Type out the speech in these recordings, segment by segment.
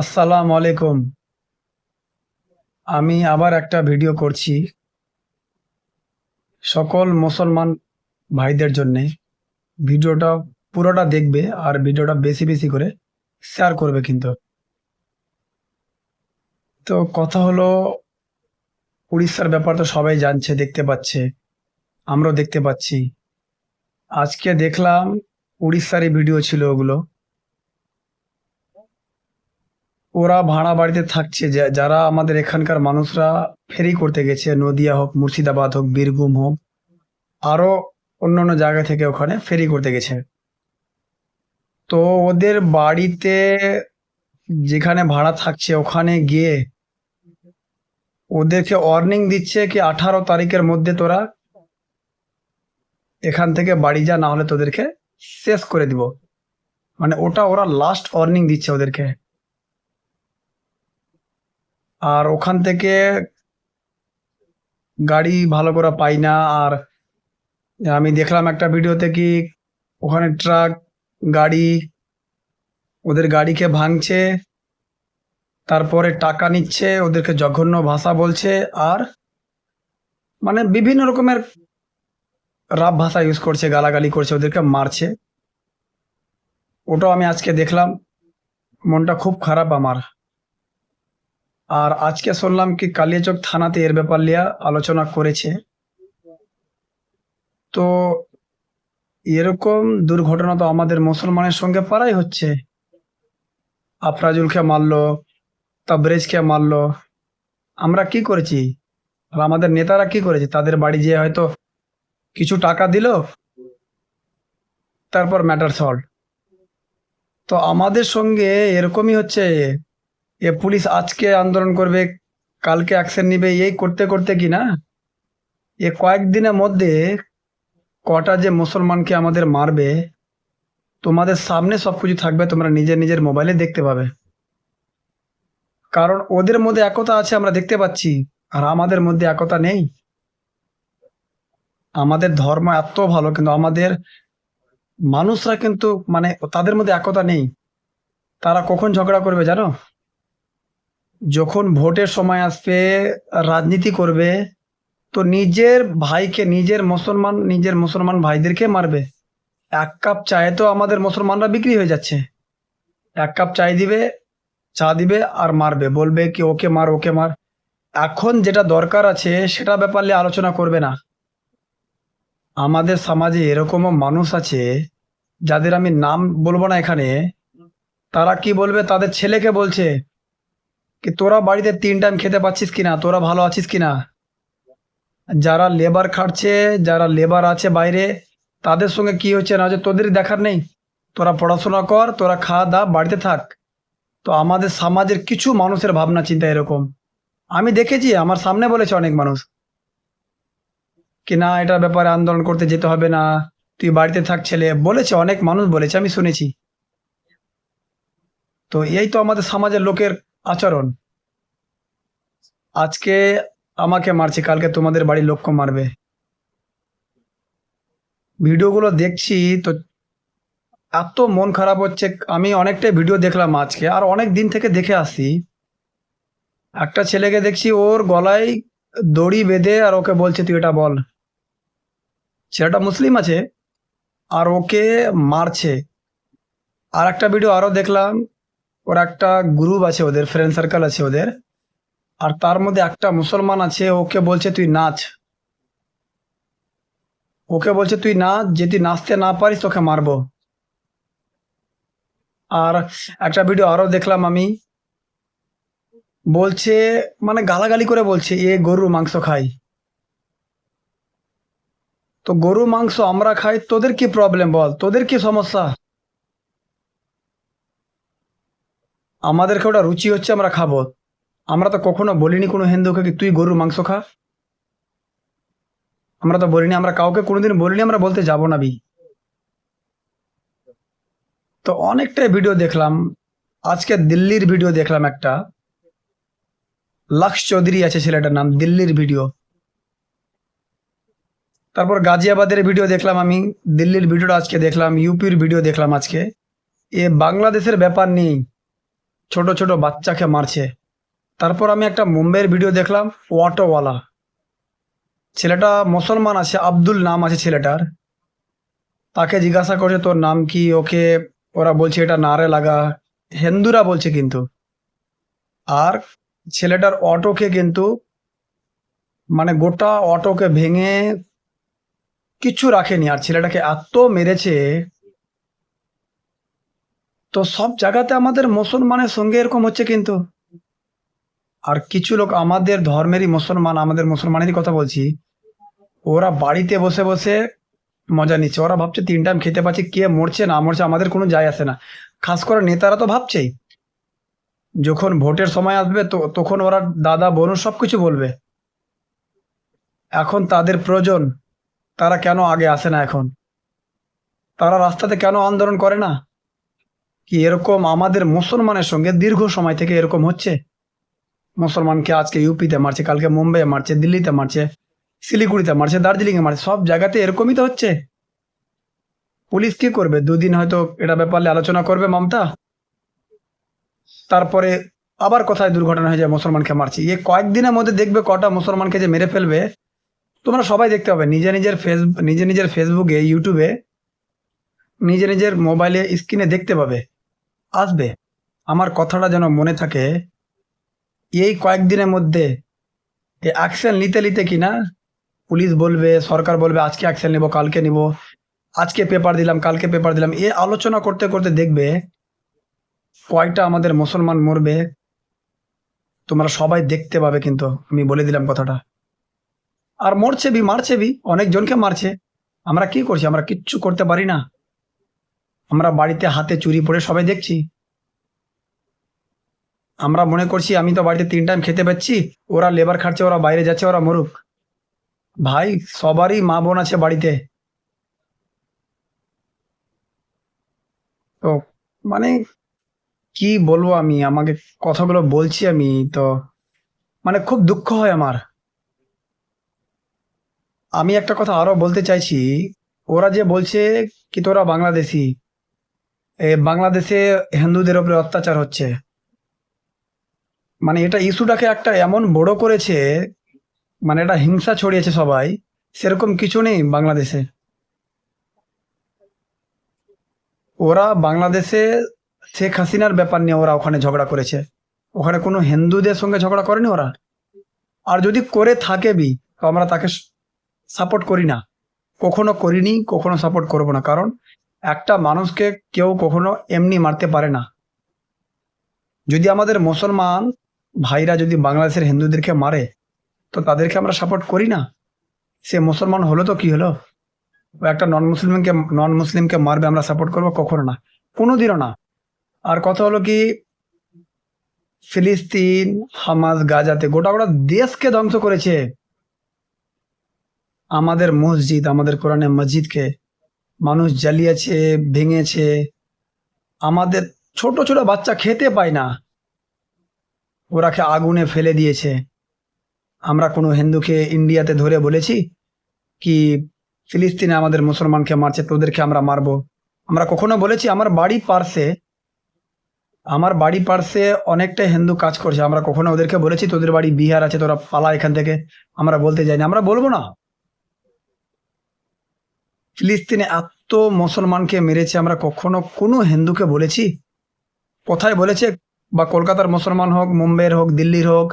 আসসালামু আলাইকুম। আমি আবার একটা ভিডিও করছি সকল মুসলমান ভাইদের জন্যে। ভিডিওটা পুরোটা দেখবে আর ভিডিওটা বেশি বেশি করে শেয়ার করবে কিন্তু। তো কথা হলো, উড়িষ্যার ব্যাপার তো সবাই জানছে, দেখতে পাচ্ছে, আমরাও দেখতে পাচ্ছি। আজকে দেখলাম উড়িষ্যারই ভিডিও ছিল ওগুলো। ওরা ভাড়া বাড়িতে থাকছে। যারা আমাদের এখানকার মানুষরা ফেরি করতে গেছে, নদিয়া হোক, মুর্শিদাবাদ হোক, বীরভূম হোক, আরও অন্যান্য জায়গা থেকে ওখানে ফেরি করতে গেছে। তো ওদের বাড়িতে যেখানে ভাড়া থাকছে, ওখানে গিয়ে ওদেরকে ওয়ার্নিং দিচ্ছে কি আঠারো তারিখের মধ্যে তোরা এখান থেকে বাড়ি যা, না হলে তোদেরকে শেষ করে দিব। মানে ওটা ওরা লাস্ট ওয়ার্নিং দিচ্ছে ওদেরকে। আর ওখান থেকে গাড়ি ভালো করে পাই না, আর আমি দেখলাম একটা ভিডিওতে কি ওখানে ট্রাক, গাড়ি, ওদের গাড়িকে ভাঙছে, তারপরে টাকা নিচ্ছে, ওদেরকে জঘন্য ভাষা বলছে, আর মানে বিভিন্ন রকমের রাব ভাষা ইউজ করছে, গালাগালি করছে, ওদেরকে মারছে। ওটাও আমি আজকে দেখলাম, মনটা খুব খারাপ আমার। আর আজকে শুনলাম কি কালিয়াচক থানাতে এর ব্যাপার নিয়ে আলোচনা করেছে। তো এরকম দুর্ঘটনা তো আমাদের মুসলমানের সঙ্গে পারাই হচ্ছে। আফরাজুলকে মারলো তাবরেজকে মারলো। আমরা কি করেছি? আর আমাদের নেতারা কি করেছে? তাদের বাড়ি যেয়ে হয়তো কিছু টাকা দিল, তারপর ম্যাটার সলভ তো আমাদের সঙ্গে এরকমই হচ্ছে এ পুলিশ আজকে আন্দোলন করবে, কালকে অ্যাকশন নিবে, এই করতে করতে কি না? এ কয়েকদিনের মধ্যে কটা যে মুসলমানকে আমাদের মারবে, তোমাদের সামনে সবকিছু থাকবে, তোমরা নিজের নিজের মোবাইলে দেখতে পাবে। কারণ ওদের মধ্যে একতা আছে, আমরা দেখতে পাচ্ছি, আর আমাদের মধ্যে একতা নেই। আমাদের ধর্ম এত ভালো, কিন্তু আমাদের মানুষরা কিন্তু মানে তাদের মধ্যে একতা নেই। তারা কখন ঝগড়া করবে জানো? যখন ভোটের সময় আসবে, রাজনীতি করবে, তো নিজের ভাইকে, নিজের মুসলমান নিজের মুসলমান ভাইদেরকে মারবে। এক কাপ চায়ে তো আমাদের মুসলমানরা বিক্রি হয়ে যাচ্ছে। এক কাপ চাই দিবে, চা দিবে আর মারবে। বলবে কি, ওকে মার ওকে মার। এখন যেটা দরকার আছে, সেটা ব্যাপার আলোচনা করবে না। আমাদের সমাজে এরকমও মানুষ আছে, যাদের আমি নাম বলব না এখানে, তারা কি বলবে? তাদের ছেলেকে বলছে কি তোরা বাড়িতে তিন টাইম খেতে পাচ্ছিস কিনা? তোরা ভালো আছিস কিনা? যারা লেবার খাটছে, যারা লেবার আছে বাইরে, তাদের সঙ্গে কি হচ্ছে না হচ্ছে তোদের দেখার নেই। তোরা পড়াশোনা কর, তোরা খাওয়া দা বাড়িতে থাক। তো আমাদের সমাজের কিছু মানুষের ভাবনা চিন্তা এরকম। আমি দেখেছি, আমার সামনে বলেছে অনেক মানুষ। কি না, এটার ব্যাপারে আন্দোলন করতে যেতে হবে না, তুই বাড়িতে থাক ছেলে। বলেছে, অনেক মানুষ বলেছে, আমি শুনেছি। তো এই তো আমাদের সমাজের লোকের আচরণ। আজকে আমাকে মারছে, কালকে তোমাদের বাড়ির লোককে মারবে। ভিডিওগুলো দেখছি তো এত মন খারাপ হচ্ছে, আমি অনেকটাই ভিডিও দেখলাম আজকে, আর অনেক দিন থেকে দেখে আসছি একটা ছেলেকে দেখছি, ওর গলায় দড়ি বেঁধে আর ওকে বলছে, তুই এটা বল। ছেলেটা মুসলিম আছে, আর ওকে মারছে। আর একটা ভিডিও আরও দেখলাম ওর একটা গ্রুপ আছে ওদের ফ্রেন্ড সার্কেল আছে ওদের। আর তার মধ্যে একটা মুসলমান আছে, ওকে বলছে, তুই নাচ। ওকে বলছে, তুই নাচ যে তুই নাচতে না পারিস, তোকে মারবো। আর একটা ভিডিও আরও দেখলাম আমি। বলছে মানে গালাগালি করে বলছে, এ গরুর মাংস খাই। তো গরু মাংস আমরা খাই, তোদের কি প্রবলেম বল? তোদের কি সমস্যা? আমাদেরকে ওটা রুচি হচ্ছে, আমরা খাব। আমরা তো কখনো বলিনি কোনো হিন্দুকে কি তুই গরুর মাংস খা? আমরা তো বলিনি, আমরা কাউকে কোনোদিন বলিনি, আমরা বলতে যাব না বি। তো অনেকটাই ভিডিও দেখলাম। আজকে দিল্লির ভিডিও দেখলাম একটা। লক্ষ চৌধুরী আছে ছেলেটার নাম, দিল্লির ভিডিও তারপর গাজিয়াবাদের ভিডিও দেখলাম আমি। দিল্লির ভিডিওটা আজকে দেখলাম, ইউপির ভিডিও দেখলাম আজকে। এ বাংলাদেশের ব্যাপার নেই। ছোট ছোট বাচ্চাকে মারছে। তারপর আমি একটা মুম্বাইয়ের ভিডিও দেখলাম অটোওয়ালা ছেলেটা মুসলমান আছে, আব্দুল নাম আছে ছেলেটার। তাকে জিজ্ঞাসা করছে তোর নাম কি? ওকে, ওরা বলছে, এটা নারে লাগা। হিন্দুরা বলছে কিন্তু। আর ছেলেটার অটোকে কিন্তু মানে গোটা অটোকে ভেঙে কিচ্ছু রাখেনি। আর ছেলেটাকে এত মেরেছে তো সব জায়গাতে আমাদের মুসলমানের সঙ্গে এরকম হচ্ছে কিন্তু। আর কিছু লোক আমাদের ধর্মেরই মুসলমান, আমাদের মুসলমানেরই কথা বলছি। ওরা বাড়িতে বসে বসে মজা নিচ্ছে। ওরা ভাবছে তিন টাইম খেতে পাচ্ছে, কে মরছে, না মরছে, আমাদের কোনো যায় আসে না। খাস করে নেতারা তো ভাবছেই। যখন ভোটের সময় আসবে, তো তখন ওরা দাদা, বোনু সব কিছু বলবে। এখন তাদের প্রয়োজন, তারা কেন আগে আসে না এখন? তারা রাস্তাতে কেন আন্দোলন করে না? কি এরকম আমাদের মুসলমানের সঙ্গে দীর্ঘ সময় থেকে এরকম হচ্ছে? মুসলমানকে আজকে ইউপিতে মারছে, কালকে মুম্বাইয়ে মারছে, দিল্লিতে মারছে, শিলিগুড়িতে মারছে, দার্জিলিংয়ে মারছে, সব জায়গাতে এরকমই তো হচ্ছে। পুলিশ কি করবে? দুদিন হয়তো এটা ব্যাপারে আলোচনা করবে মমতা। তারপরে আবার কোথায় দুর্ঘটনা হয়ে যায় মুসলমানকে মারছে? এ কয়েকদিনের মধ্যে দেখবে কটা মুসলমানকে যে মেরে ফেলবে, তোমরা সবাই দেখতে পাবে। নিজে নিজের ফেস, নিজে নিজের ফেসবুকে ইউটিউবে নিজে নিজের মোবাইলে স্ক্রিনে দেখতে পাবে। আসবে। আমার কথাটা যেন মনে থাকে, এই কয়েকদিনের মধ্যে অ্যাকশন নিতে নিতে কিনা পুলিশ বলবে, সরকার বলবে, আজকে অ্যাকশন নেব, কালকে নিব, আজকে পেপার দিলাম, কালকে পেপার দিলাম। এ আলোচনা করতে করতে দেখবে, কয়টা আমাদের মুসলমান মরবে, তোমরা সবাই দেখতে পাবে কিন্তু, আমি বলে দিলাম কথাটা। আর মরছে বি, মারছে বি, অনেকজনকে মারছে। আমরা কি করছি? আমরা কিচ্ছু করতে পারি না। আমরা বাড়িতে হাতে চুরি পড়ে সবাই দেখছি। আমরা মনে করছি, আমি তো বাড়িতে তিন টাইম খেতে পাচ্ছি, ওরা লেবার খাটছে, ওরা বাইরে যাচ্ছে, ওরা মরুক। ভাই, সবারই মা বোন আছে বাড়িতে। তো মানে কি বলব আমি, আমাকে কথাগুলো বলছি আমি তো মানে খুব দুঃখ হয় আমার। আমি একটা কথা আরও বলতে চাইছি, ওরা যে বলছে কি তোরা বাংলাদেশি বাংলাদেশে হিন্দুদের উপরে অত্যাচার হচ্ছে। মানে এটা ইস্যুটাকে একটা এমন বড় করেছে মানে এটা হিংসা ছড়িয়েছে সবাই, সেরকম কিছু নেই বাংলাদেশে। ওরা বাংলাদেশে শেখ হাসিনার ব্যাপার নিয়ে ওরা ওখানে ঝগড়া করেছে। ওখানে কোনো হিন্দুদের সঙ্গে ঝগড়া করেনি ওরা? আর যদি করে থাকে বি, তো আমরা তাকে সাপোর্ট করি না। কখনো করিনি, কখনো সাপোর্ট করব না। কারণ একটা মানুষকে কেউ কখনো এমনি মারতে পারে না। যদি আমাদের মুসলমান ভাইরা যদি বাংলাদেশের হিন্দুদেরকে মারে, তো তাদেরকে আমরা সাপোর্ট করি না? সে মুসলমান হলো তো কি হলো? একটা নন মুসলিমকে নন মুসলিমকে মারবে আমরা সাপোর্ট করব কখনো না, কোনোদিনও না। আর কথা হলো কি, ফিলিস্তিন হামাজ গাজাতে গোটা গোটা দেশকে ধ্বংস করেছে। আমাদের মসজিদ, আমাদের কোরআনে মসজিদকে মানুষ জ্বালিয়েছে, ভেঙেছে। আমাদের ছোট ছোট বাচ্চা খেতে পায় না। ওরাকে আগুনে ফেলে দিয়েছে। আমরা কোনো হিন্দুকে ইন্ডিয়াতে ধরে বলেছি কি, ফিলিস্তিনে আমাদের মুসলমানকে মারছে, তোদেরকে আমরা মারবো। আমরা কখনো বলেছি, আমার বাড়ি পার্শ্বে আমার বাড়ি পার্শ্বে অনেকটা হিন্দু কাজ করছে। আমরা কখনো ওদেরকে বলেছি, তোদের বাড়ি বিহার আছে, তোরা পালা এখান থেকে। আমরা বলতে যাই না আমরা বলব না। ফিলিস্তিনে এত মুসলমানকে মেরেছে, আমরা কখনো কোনো হিন্দুকে বলেছি? কোথায় বলেছে? বা কলকাতার মুসলমান হোক, মুম্বাইয়ের হোক, দিল্লির হোক,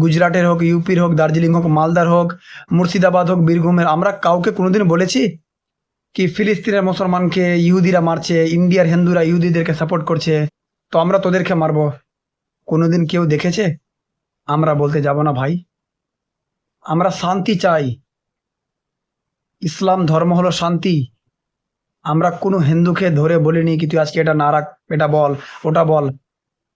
গুজরাটের হোক, ইউপির হোক, দার্জিলিং হোক, মালদার হোক, মুর্শিদাবাদ হোক, বীরভূমের, আমরা কাউকে কোনোদিন বলেছি? কি ফিলিস্তিনের মুসলমানকে ইহুদিরা মারছে, ইন্ডিয়ার হিন্দুরা ইহুদিদেরকে সাপোর্ট করছে, তো আমরা তোদেরকে মারবো। কোনোদিন কেউ দেখেছে? আমরা বলতে যাব না, ভাই। আমরা শান্তি চাই। ইসলাম ধর্ম হলো শান্তি। আমরা কোনো হিন্দুকে ধরে বলিনি কি তুই আজকে এটা না রাখ, এটা বল, ওটা বল।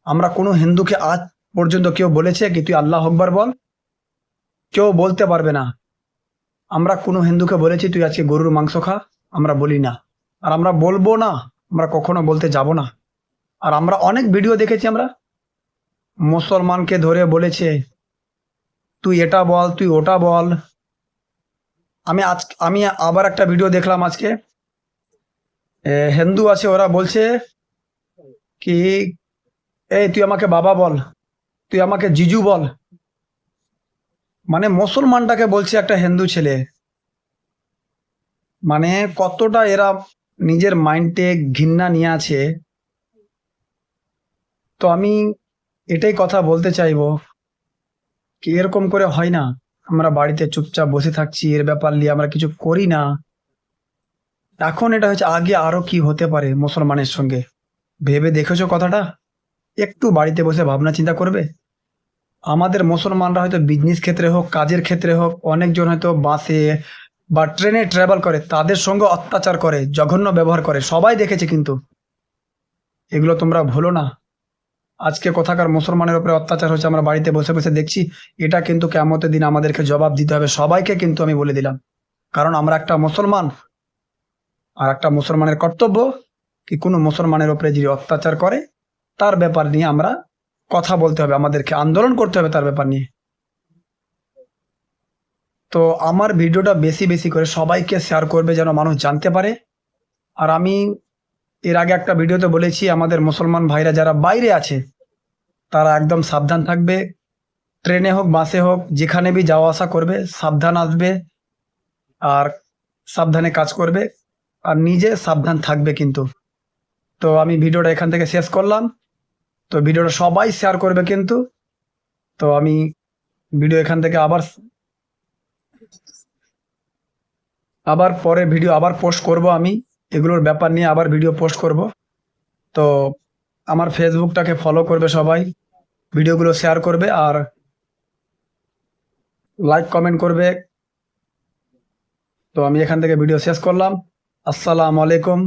আমরা কোনো হিন্দুকে আজ পর্যন্ত কেউ বলেছে কি তুই আল্লাহ আকবার বল? কেউ বলতে পারবে না। আমরা কোনো হিন্দুকে বলেছি তুই আজকে গরুর মাংস খা, আমরা বলি না। আর আমরা বলব না, আমরা কখনো বলতে যাব না। আর আমরা অনেক ভিডিও দেখেছি আমরা। মুসলমানকে ধরে বলেছে, তুই এটা বল, তুই ওটা বল। আমি আজ, আমি আবার একটা ভিডিও দেখলাম আজকে। হিন্দু আছে, ওরা বলছে কি, এই তুই আমাকে বাবা বল, তুই আমাকে জিজু বল। মানে মুসলমানটাকে বলছে একটা হিন্দু ছেলে। মানে কতটা এরা নিজের মাইন্ডে ঘৃণা নিয়ে আছে। তো আমি এটাই কথা বলতে চাইব, কি এরকম করে হয় না। আমরা বাড়িতে চুপচাপ বসে থাকছি, এর ব্যাপার নিয়ে আমরা কিছু করি না। এখন এটা হচ্ছে আগে আরও কি হতে পারে মুসলমানের সঙ্গে? ভেবে দেখেছ কথাটা? একটু বাড়িতে বসে ভাবনা চিন্তা করবে? আমাদের মুসলমানরা হয়তো বিজনেস ক্ষেত্রে হোক, কাজের ক্ষেত্রে হোক, অনেকজন হয়তো বাসে বা ট্রেনে ট্রাভেল করে, তাদের সঙ্গে অত্যাচার করে, জঘন্য ব্যবহার করে, সবাই দেখেছে কিন্তু। এগুলো তোমরা ভুলো না। আজকে কোথাকার মুসলমানের উপরে অত্যাচার হচ্ছে আমরা বাড়িতে বসে বসে দেখছি, এটা কিন্তু কেমতের দিন আমাদেরকে জবাব দিতে হবে। সবাইকে কিন্তু আমি বলে দিলাম, কারণ আমরা একটা মুসলমান আর একটা মুসলমানের কর্তব্য কি কোনো মুসলমানের উপরে যদি অত্যাচার করে, তার ব্যাপার নিয়ে আমরা কথা বলতে হবে, আমাদেরকে আন্দোলন করতে হবে তার ব্যাপার নিয়ে। তো আমার ভিডিওটা বেশি বেশি করে সবাইকে শেয়ার করবে যেন মানুষ জানতে পারে। আর আমি এর আগে একটা ভিডিওতে বলেছি, আমাদের মুসলমান ভাইরা যারা বাইরে আছে, তারা একদম সাবধান থাকবে। ট্রেনে হোক, বাসে হোক, যেখানে বি যাওয়া আসা করবে, সাবধান আসবে আর সাবধানে কাজ করবে আর নিজে সাবধান থাকবে কিন্তু। তো আমি ভিডিওটা এখান থেকে শেষ করলাম। তো ভিডিওটা সবাই শেয়ার করবে কিন্তু। তো আমি ভিডিও এখান থেকে আবার আবার পরে ভিডিও আবার পোস্ট করব আমি। এগুলোর ব্যাপার নিয়ে আবার ভিডিও পোস্ট করব। তো আমার ফেসবুকটাকে ফলো করবে সবাই ভিডিওগুলো শেয়ার করবে আর লাইক কমেন্ট করবে। তো আমি এখান থেকে ভিডিও শেষ করলাম। আসসালামু আলাইকুম।